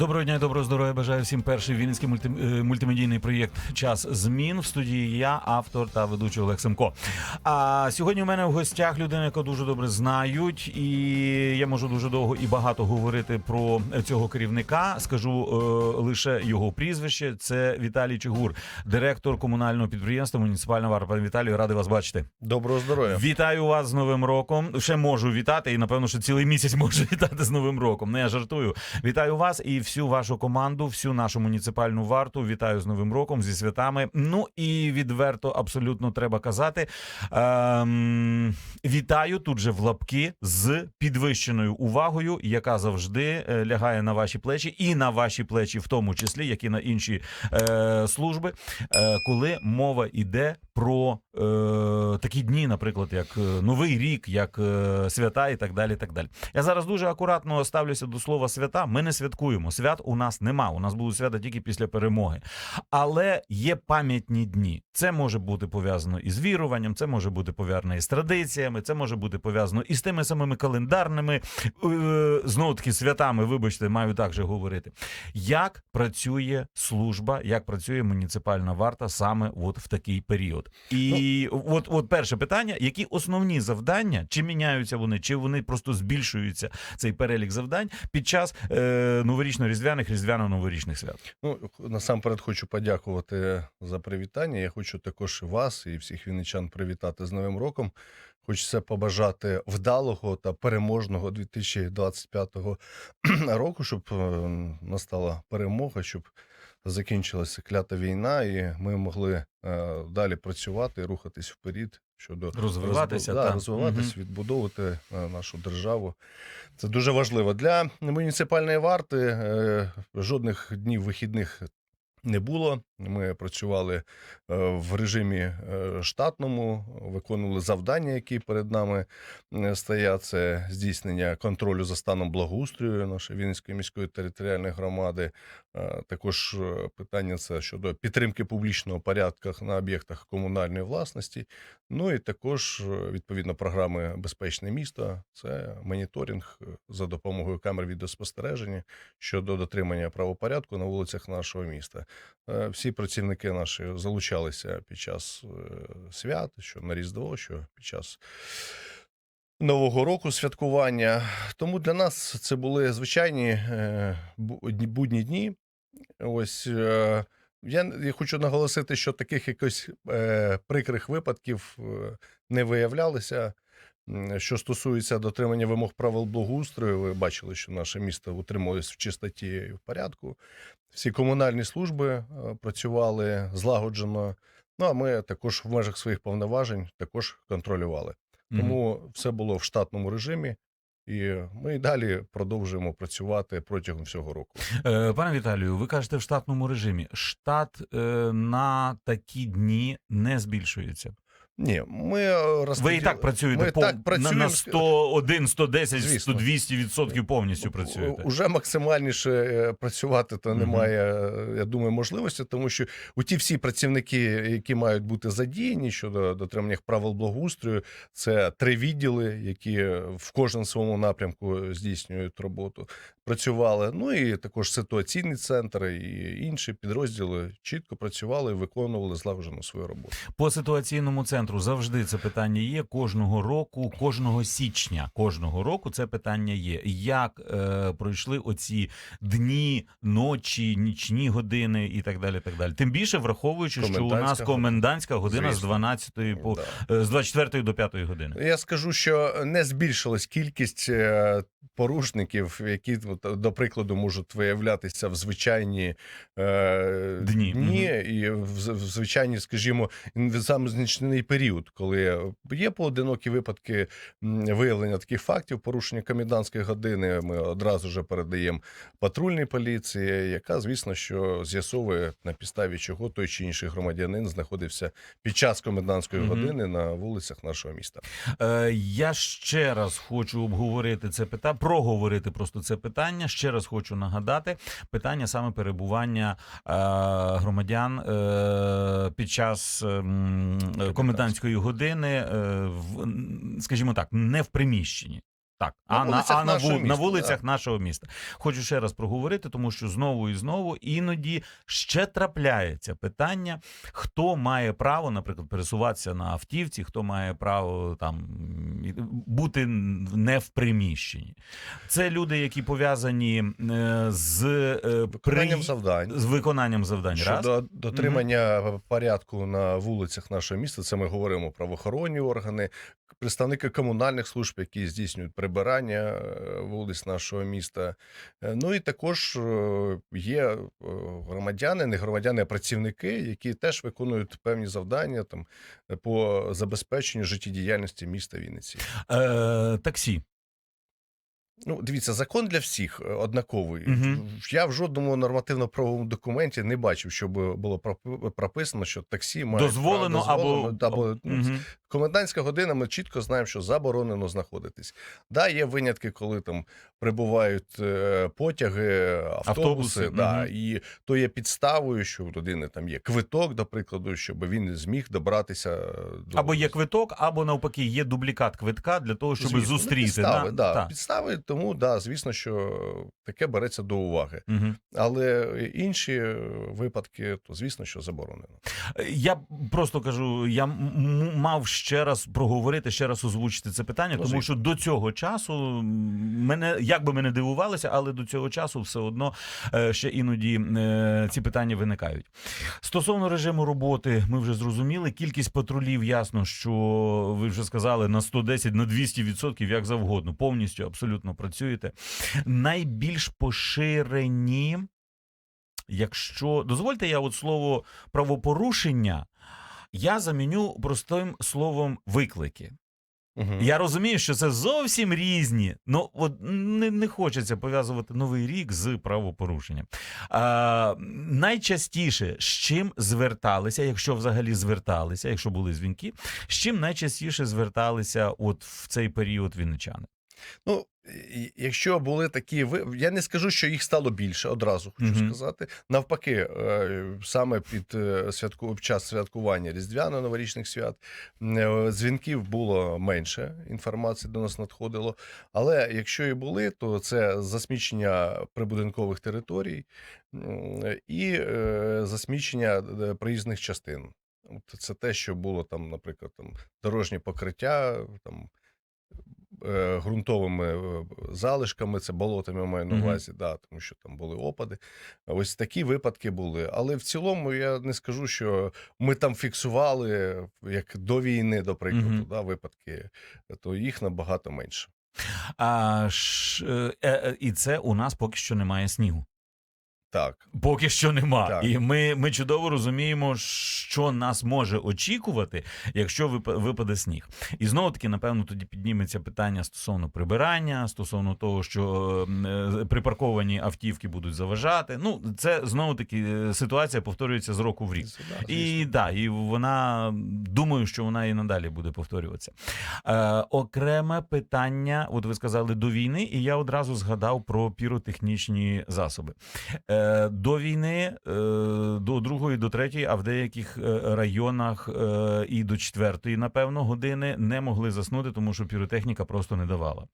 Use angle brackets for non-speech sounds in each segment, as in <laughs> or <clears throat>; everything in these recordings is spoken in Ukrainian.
Доброго дня, і доброго здоров'я. Бажаю всім перший вінницький мульти... е, мультимедійний проєкт Час змін в студії. Я автор та ведучий Олег Семко. А сьогодні у мене в гостях людина, яку дуже добре знають, і я можу дуже довго і багато говорити про цього керівника. Скажу е, лише його прізвище. Це Віталій Чигур, директор комунального підприємства Муніципальна варта. Пане Віталію, радий вас бачити. Доброго здоров'я. Вітаю вас з Новим роком. Ще можу вітати, і напевно, що цілий місяць <laughs> можу вітати з Новим роком. Не я жартую. Вітаю вас і всю вашу команду, всю нашу муніципальну варту. Вітаю з Новим роком, зі святами. Ну і відверто, абсолютно треба казати. Ем, вітаю тут же в лапки з підвищеною увагою, яка завжди е, лягає на ваші плечі, і на ваші плечі, в тому числі, як і на інші е, служби, е, коли мова йде про е, такі дні, наприклад, як е, Новий рік, як е, свята і так далі. так далі. Я зараз дуже акуратно ставлюся до слова свята. Ми не святкуємо. Свят у нас нема. У нас будуть свята тільки після перемоги. Але є пам'ятні дні. Це може бути пов'язано із віруванням, це може бути пов'язано із традиціями, це може бути пов'язано із тими самими календарними е, знову таки святами. Вибачте, маю так же говорити. Як працює служба, як працює муніципальна варта саме от в такий період? І от, от перше питання: які основні завдання, чи міняються вони, чи вони просто збільшуються цей перелік завдань під час е, новорічно-різдвяних різдвяно-новорічних свят? Ну, насамперед хочу подякувати за привітання. Я хочу також вас і всіх вінничан привітати з Новим роком. Хочеться побажати вдалого та переможного 2025 <clears throat> року, щоб е, настала перемога, щоб закінчилася клята війна, і ми могли е, далі працювати рухатись вперед щодо Розвиватися, розбу- да, та. розвиватись, відбудовувати е, нашу державу. Це дуже важливо для муніципальної варти. е, Жодних днів вихідних не було. Ми працювали е, в режимі е, штатному, виконували завдання, які перед нами е, стоять. Це здійснення контролю за станом благоустрою нашої Вінницької міської територіальної громади. Також питання це щодо підтримки публічного порядку на об'єктах комунальної власності. Ну і також відповідно програми Безпечне місто. Це моніторинг за допомогою камер відеоспостереження щодо дотримання правопорядку на вулицях нашого міста. Е, Всі працівники наші залучалися під час е, свят, що на Різдво, що під час Нового року святкування. Тому для нас це були звичайні е, бу- дні- будні дні. Ось я, хочу наголосити, що таких якось прикрих випадків не виявлялося. Що стосується дотримання вимог правил благоустрою, ви бачили, що наше місто утримувалось в чистоті і в порядку. Всі комунальні служби е, працювали злагоджено. Ну а ми також в межах своїх повноважень також контролювали. Тому все було в штатному режимі, і ми і далі продовжуємо працювати протягом всього року. Е, Пане Віталію, ви кажете в штатному режимі. Штат е, на такі дні не збільшується. Ні, ми е, Ви і так працюєте ми пов- так працюємо. на 101, 110, Звісно. 100, 200 відсотків повністю працюєте. Уже максимальніше е, працювати то немає, е, я думаю, можливості, тому що у ті всі працівники, які мають бути задіяні щодо дотримання правил благоустрою, це три відділи, які в кожному своєму напрямку здійснюють роботу. Працювали. Ну і також ситуаційний центр і інші підрозділи чітко працювали і виконували злагоджено свою роботу. По ситуаційному центру завжди це питання є. Кожного року, кожного січня, кожного року це питання є. Як е, пройшли оці дні, ночі, нічні години і так далі. Так далі. Тим більше враховуючи, що у нас Комендантська година з Звісно. 12 по Да. е, з 24 до 5 години. Я скажу, що не збільшилась кількість е, порушників, які до прикладу можуть виявлятися в звичайні е, Дні. дні і в, в звичайні, скажімо, саме значний період, коли є поодинокі випадки виявлення таких фактів порушення комендантської години. Ми одразу ж передаємо патрульній поліції, яка, звісно, що з'ясовує на підставі чого той чи інший громадянин знаходився під час комендантської Мгм. години на вулицях нашого міста. Е, я ще раз хочу обговорити це питання, проговорити просто це питання. Ще раз хочу нагадати питання саме перебування е, громадян е, під час ем, комендантської години, е, в, скажімо так, не в приміщенні. Так, На а на, вулицях а на, нашого вул- на міста, вулицях нашого міста. Хочу ще раз проговорити, тому що знову і знову іноді ще трапляється питання, хто має право, наприклад, пересуватися на автівці, хто має право там бути не в приміщенні. Це люди, які пов'язані е, з, е, Виконанням при- завдань. з виконанням завдань. Раз. Щодо дотримання порядку на вулицях нашого міста, це ми говоримо правоохоронні органи, представники комунальних служб, які здійснюють прибирання е, вулиць нашого міста. Е, Ну і також е, є громадяни, не громадяни, а працівники, які теж виконують певні завдання там по забезпеченню життєдіяльності міста Вінниці. Е, таксі. Ну, дивіться, закон для всіх е, однаковий. Мгм. Я в жодному нормативно-правовому документі не бачив, щоб було пропи- прописано, що таксі має Дозволено або, або ну, Мгм. комендантська година. Ми чітко знаємо, що заборонено знаходитись. Да, є винятки, коли там прибувають е, потяги, автобуси, Автобуси, да, мгм. і то є підставою, що у людини там є квиток, до прикладу, щоб він зміг добратися до Або є квиток, або навпаки, є дублікат квитка для того, щоб Звісно, ну, зустріти. підстави, да, Так. підстави, тому да, звісно, що таке береться до уваги. Мгм. Але інші е, випадки, то звісно, що заборонено. Я просто кажу, я мав ще раз проговорити, ще раз озвучити це питання, Ну, тому звісно. що до цього часу мене як би ми не дивувалися, але до цього часу все одно е, ще іноді е, ці питання виникають. Стосовно режиму роботи, ми вже зрозуміли. Кількість патрулів, ясно, що ви вже сказали на 110, на 200 відсотків, як завгодно, повністю абсолютно працюєте. Найбільш поширені. Якщо дозвольте, я от слово правопорушення я заміню простим словом виклики. Угу. Я розумію, що це зовсім різні. Ну от не, не хочеться пов'язувати новий рік з правопорушенням. А, найчастіше з чим зверталися, якщо взагалі зверталися, якщо були дзвінки, з чим найчастіше зверталися от в цей період вінничани? Ну, якщо були такі я не скажу, що їх стало більше, одразу хочу Мгм. сказати. Навпаки, е, саме під е, святку час святкування різдвяно-новорічних свят е, дзвінків було менше, інформації до нас надходило. Але якщо і були, то це засмічення прибудинкових територій і засмічення проїзних частин. Це те, що було там, наприклад, там дорожнє покриття, там ґрунтовими е, залишками, це болотами маю на увазі, да, тому що там були опади. Ось такі випадки були. Але в цілому я не скажу, що ми там фіксували як до війни, до прикладу, Мгм. да, випадки, то їх набагато менше. А, ш, е, е, і це у нас поки що немає снігу. Так. Поки що нема. Так. І ми, ми чудово розуміємо, що нас може очікувати, якщо вип- випаде сніг. І знову таки, напевно, тоді підніметься питання стосовно прибирання, стосовно того, що е, припарковані автівки будуть заважати. Ну, це знову таки е, ситуація повторюється з року в рік. Це, да, І да, і вона думаю, що вона і надалі буде повторюватися. Е, окреме питання, от ви сказали до війни, і я одразу згадав про піротехнічні засоби. Е, до війни, е, до другої, до третьої, а в деяких е, районах е, і до четвертої, напевно, години не могли заснути, тому що піротехніка просто не давала.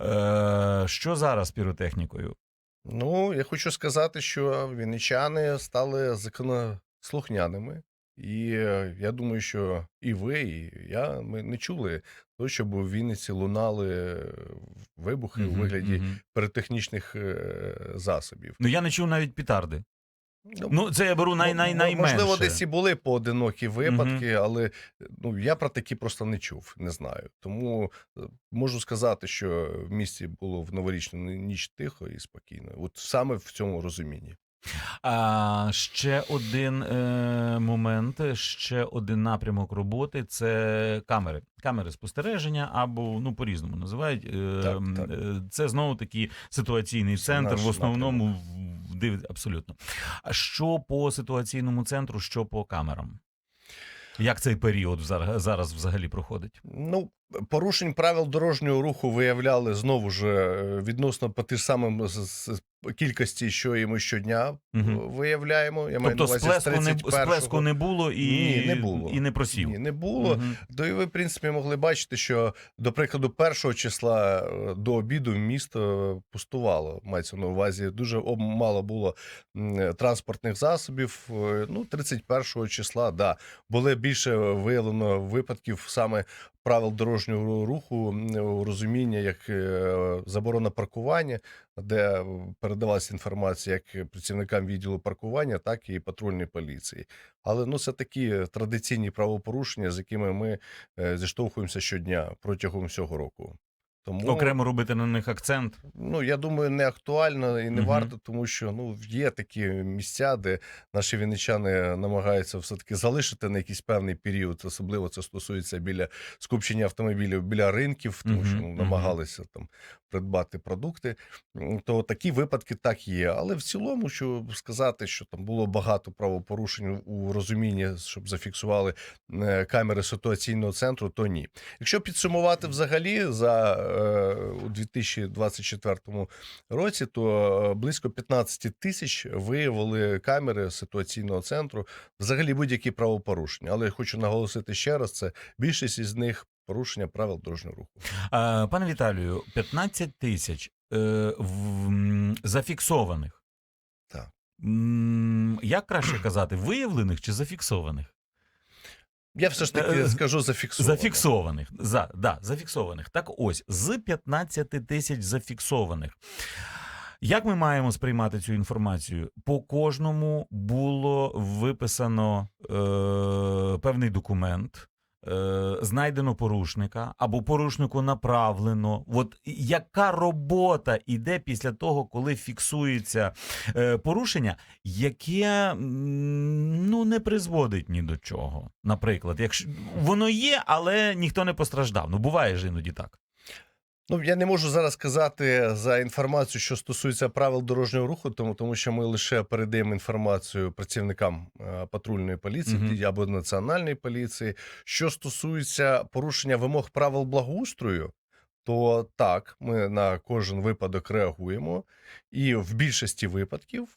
Е, що зараз з піротехнікою? Ну, я хочу сказати, що вінничани стали законослухняними. І е, я думаю, що і ви, і я ми не чули того, щоб у Вінниці лунали е, вибухи у вигляді мгм. піротехнічних е, засобів. Ну я не чув навіть петарди. Ну, це я беру най, най, найменше. Можливо, десь і були поодинокі випадки, але ну, я про такі просто не чув, не знаю. Тому можу сказати, що в місті було в новорічну ніч тихо і спокійно. От саме в цьому розумінні. А ще один е, момент, ще один напрямок роботи це камери. Камери спостереження або ну по-різному називають. Е, Так, так. е, Це знову таки ситуаційний Це центр. В основному в- див абсолютно. А що по ситуаційному центру, що по камерам? Як цей період зараз взагалі проходить? Ну, Порушень правил дорожнього руху виявляли знову ж е, відносно по ж самим з- кількості, що і ми щодня е, виявляємо. Я Тобто з сплеску не, сплеску не було і, Ні, не було. і не просів. Ні, не було. Мгм. То і ви, в принципі, могли бачити, що до прикладу, першого числа е, до обіду місто пустувало. Мається на увазі дуже мало було транспортних засобів. Ну, 31 числа, да, були більше виявлено випадків саме правил дорожнього руху розуміння як е, заборона паркування, де передалася інформація як працівникам відділу паркування, так і патрульної поліції. Але ну це такі традиційні правопорушення, з якими ми е, зіштовхуємося щодня протягом всього року. Тому Окремо робити на них акцент. ну я думаю, не актуально і не Мгм. варто, тому що ну є такі місця, де наші вінничани намагаються все таки залишити на якийсь певний період. Особливо це стосується біля скупчення автомобілів біля ринків, тому що ну, намагалися там придбати продукти. То такі випадки так є. Але в цілому, що сказати, що там було багато правопорушень у розумінні, щоб зафіксували е, камери ситуаційного центру, то ні. Якщо підсумувати взагалі за е, у 2024 році, то е, близько 15 тисяч виявили камери ситуаційного центру, взагалі будь-які правопорушення. Але я хочу наголосити ще раз: це більшість із них порушення правил дорожнього руху. Пане Віталію, 15 тисяч е, зафіксованих. Так. Як краще казати, виявлених чи зафіксованих? Я все ж таки Е, скажу зафіксованих. Зафіксованих. За, да, зафіксованих. Так ось, з 15 тисяч зафіксованих. Як ми маємо сприймати цю інформацію? По кожному було виписано е, певний документ, е, знайдено порушника або порушнику направлено. От яка робота йде після того, коли фіксується е, порушення, яке ну не призводить ні до чого. Наприклад, якщо воно є, але ніхто не постраждав. Ну буває ж іноді так. Ну, я не можу зараз сказати за інформацію, що стосується правил дорожнього руху, тому, тому що ми лише передаємо інформацію працівникам е, патрульної поліції Мгм. або національної поліції. Що стосується порушення вимог правил благоустрою, то так, ми на кожен випадок реагуємо, і в більшості випадків,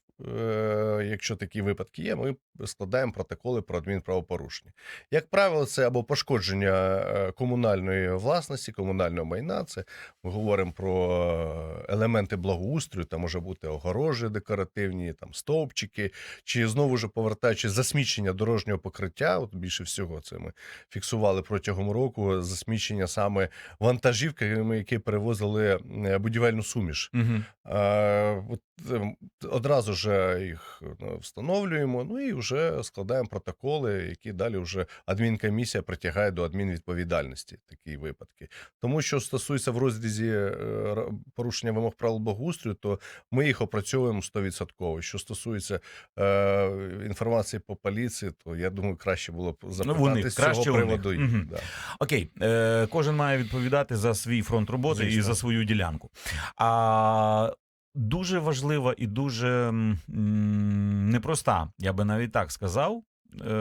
якщо такі випадки є, ми складаємо протоколи про адмінправопорушення. Як правило, це або пошкодження е, комунальної власності, комунального майна. Це ми говоримо про е, елементи благоустрою, там може бути огорожі декоративні, там стовпчики, чи знову ж повертаючись засмічення дорожнього покриття. От більше всього це ми фіксували протягом року засмічення саме вантажівками, які перевозили е, будівельну суміш. Угу. Е, ем, одразу ж їх ну, встановлюємо, ну і вже складаємо протоколи, які далі вже адмінкомісія притягає до адмінвідповідальності такі випадки. Тому що стосується в розрізі е, порушення вимог правил благоустрою, то ми їх опрацьовуємо 100%. Що стосується е, інформації по поліції, то я думаю, краще було б запитати Ну, з цього краще приводу. Мгм. да. Окей, е, кожен має відповідати за свій фронт роботи і за свою ділянку. А дуже важлива і дуже непроста, я би навіть так сказав. Е,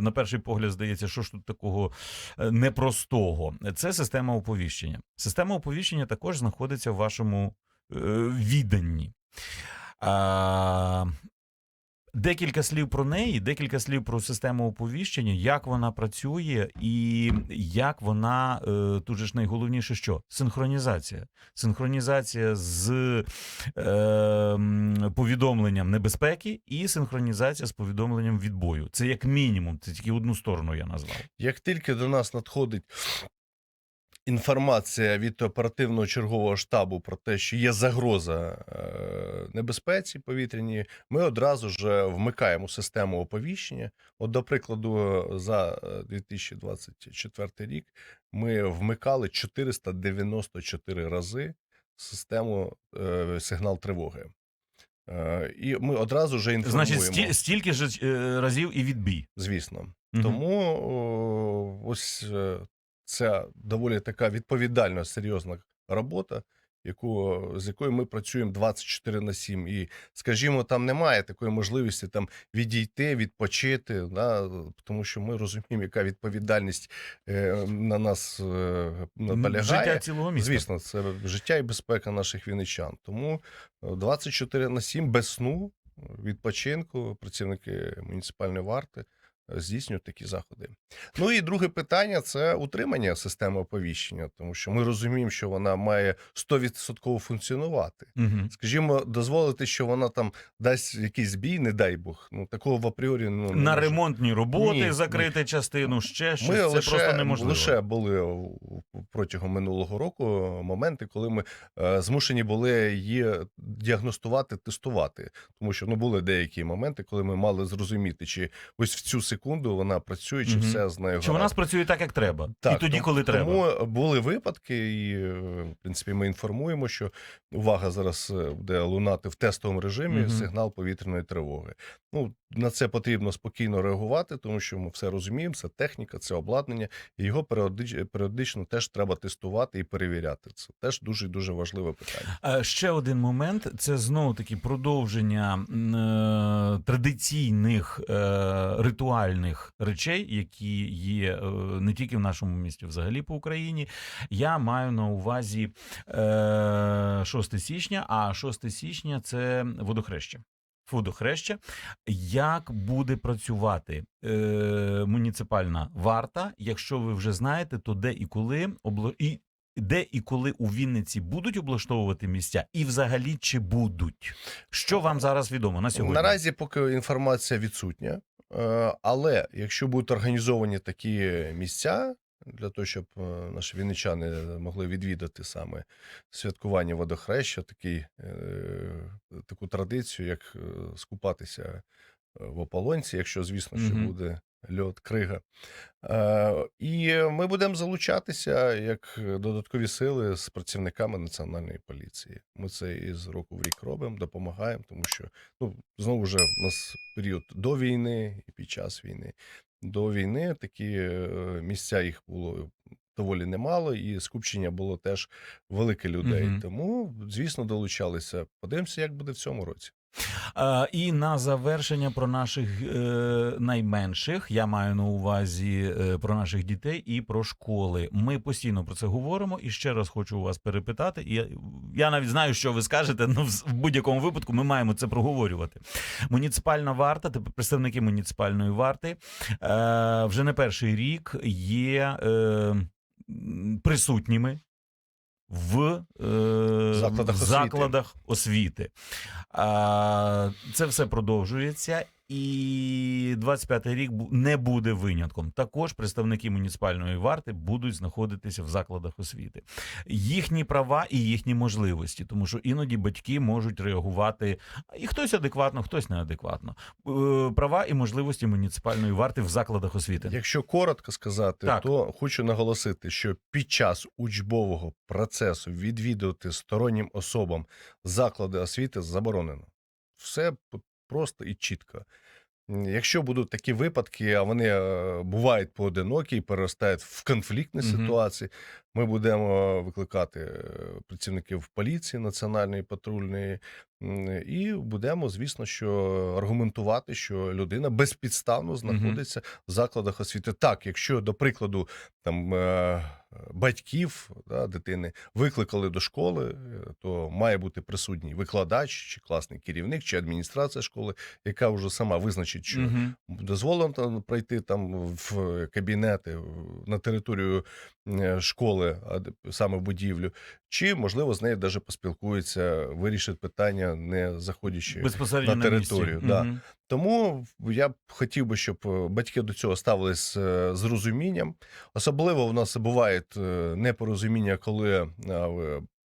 на перший погляд здається, що ж тут такого е, непростого. Це система оповіщення. Система оповіщення також знаходиться в вашому е, відданні. Декілька слів про неї, декілька слів про систему оповіщення, як вона працює, і як вона е, тут же ж найголовніше, що синхронізація. Синхронізація з е, повідомленням небезпеки і синхронізація з повідомленням відбою. Це як мінімум, це тільки одну сторону я назвав. Як тільки до нас надходить інформація від оперативного чергового штабу про те, що є загроза е, небезпеці повітряній, ми одразу ж вмикаємо систему оповіщення. От, до прикладу, за е, 2024 рік ми вмикали 494 рази систему е, сигнал тривоги. Е, І ми одразу ж інформуємо, Значить, сті, стільки ж е, разів і відбій. звісно. Мгм. Тому ось е, це доволі така відповідальна, серйозна робота, яку, з якою ми працюємо 24 на 7. І, скажімо, там немає такої можливості там відійти, відпочити, да, тому що ми розуміємо, яка відповідальність е, на нас е, наполягає. Життя цілого міста. Звісно, це життя і безпека наших вінничан. Тому е, 24 на 7 без сну, відпочинку, працівники муніципальної варти е, здійснюють такі заходи. Ну і друге питання це утримання системи оповіщення, тому що ми розуміємо, що вона має 100% функціонувати. Угу. Скажімо, дозволити, що вона там дасть якийсь збій, не дай Бог. Ну такого в апріорі ну, не На може. ремонтні роботи Ні, закрити частину, ще щось. Ми це лише, просто неможливо. лише були протягом минулого року моменти, коли ми е, змушені були її діагностувати, тестувати. Тому що ну були деякі моменти, коли ми мали зрозуміти, чи ось в цю секунду вона працює, чи Мгм. все з нею Чи вона спрацює так, як треба, і тоді, тому- коли треба. Тому були випадки, і е, в принципі ми інформуємо, що увага зараз е, буде лунати в тестовому режимі Мгм. сигнал повітряної тривоги. Ну на це потрібно спокійно реагувати, тому що ми все розуміємо. Це техніка, це обладнання, і його періодич- періодично теж треба тестувати і перевіряти. Це теж дуже дуже важливе питання. Е, Ще один момент це знову таки продовження е, традиційних е, ритуальних речей, які є е, не тільки в нашому місті, взагалі по Україні. Я маю на увазі е, 6 січня, а 6 січня це водохреща. Водохреща. Як буде працювати е, муніципальна варта? Якщо ви вже знаєте, то де і коли обло... і де і коли у Вінниці будуть облаштовувати місця, і взагалі чи будуть? Що вам зараз відомо на сьогодні? Наразі поки інформація відсутня, е, але якщо будуть організовані такі місця. Для того, щоб е, наші вінничани могли відвідати саме святкування водохреща, такий, е, таку традицію, як е, скупатися е, в ополонці, якщо, звісно, що буде льот, крига. Е, І ми будемо залучатися як додаткові сили з працівниками національної поліції. Ми це із року в рік робимо, допомагаємо, тому що ну знову ж у нас період до війни і під час війни. До війни такі е, місця їх було доволі немало, і скупчення було теж велике людей. Мгм. Тому, звісно, долучалися. Подивимося, як буде в цьому році. І на завершення про наших е, найменших, я маю на увазі е, про наших дітей і про школи. Ми постійно про це говоримо. І ще раз хочу вас перепитати. Я, я навіть знаю, що ви скажете. Ну в, будь-якому випадку ми маємо це проговорювати. Муніципальна варта, тепер представники муніципальної варти е, вже не перший рік є присутніми. В е, Закладах в освіти. закладах освіти. А, це все продовжується, і 25-й рік не буде винятком. Також представники муніципальної варти будуть знаходитися в закладах освіти. Їхні права і їхні можливості, тому що іноді батьки можуть реагувати і хтось адекватно, хтось неадекватно. Е, Права і можливості муніципальної варти в закладах освіти. Якщо коротко сказати, Так. то хочу наголосити, що під час учбового процесу відвідувати стороннім особам заклади освіти заборонено. Все просто і чітко. Якщо будуть такі випадки, а вони е, бувають поодинокі і переростають в конфліктні Мгм. ситуації, ми будемо викликати е, працівників поліції національної патрульної і будемо, звісно, що аргументувати, що людина безпідставно знаходиться в закладах освіти. Так, якщо, до прикладу, там е, батьків да, дитини викликали до школи, е, то має бути присутній викладач, чи класний керівник, чи адміністрація школи, яка вже сама визначить, що Мгм. дозволено там пройти там в кабінети на територію е, школи, а саме в будівлю, чи можливо з нею навіть поспілкуються, вирішить питання, не заходячи Безпосередньо на на, територію, да. Мгм. тому я б хотів би, щоб е, батьки до цього ставились е, з розумінням. Особливо в нас бувають е, непорозуміння, коли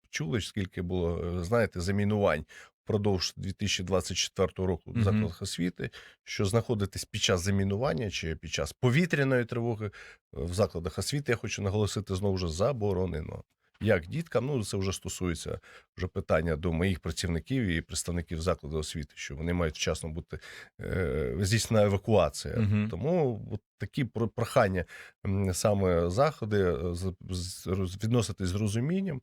чули, скільки було, знаєте, замінувань впродовж 2024 року в закладах освіти, що знаходитись під час замінування чи під час повітряної тривоги в закладах освіти, я хочу наголосити знову ж заборонено. Як діткам, ну це вже стосується вже питання до моїх працівників і представників закладу освіти, що вони мають вчасно бути е, здійснена евакуація. Угу. Тому от такі про- прохання саме заходи е, з, відноситись з розумінням.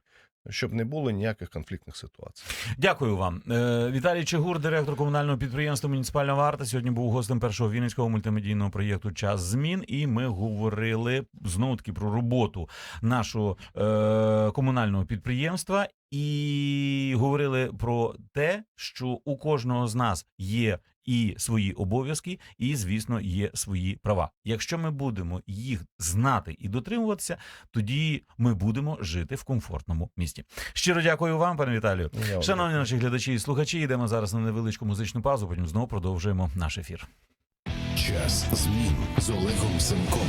Щоб не було ніяких конфліктних ситуацій. Дякую вам. Е, Віталій Чигур, директор комунального підприємства Муніципальна варта. Сьогодні був гостем першого вінницького мультимедійного проєкту Час змін. І ми говорили знову таки про роботу нашого е, комунального підприємства. І говорили про те, що у кожного з нас є і свої обов'язки, і, звісно, є свої права. Якщо ми будемо їх знати і дотримуватися, тоді ми будемо жити в комфортному місті. Щиро дякую вам, пане Віталію. Я Шановні наші глядачі і слухачі, йдемо зараз на невеличку музичну паузу. Потім знову продовжуємо наш ефір. Час змін з Олегом Семком.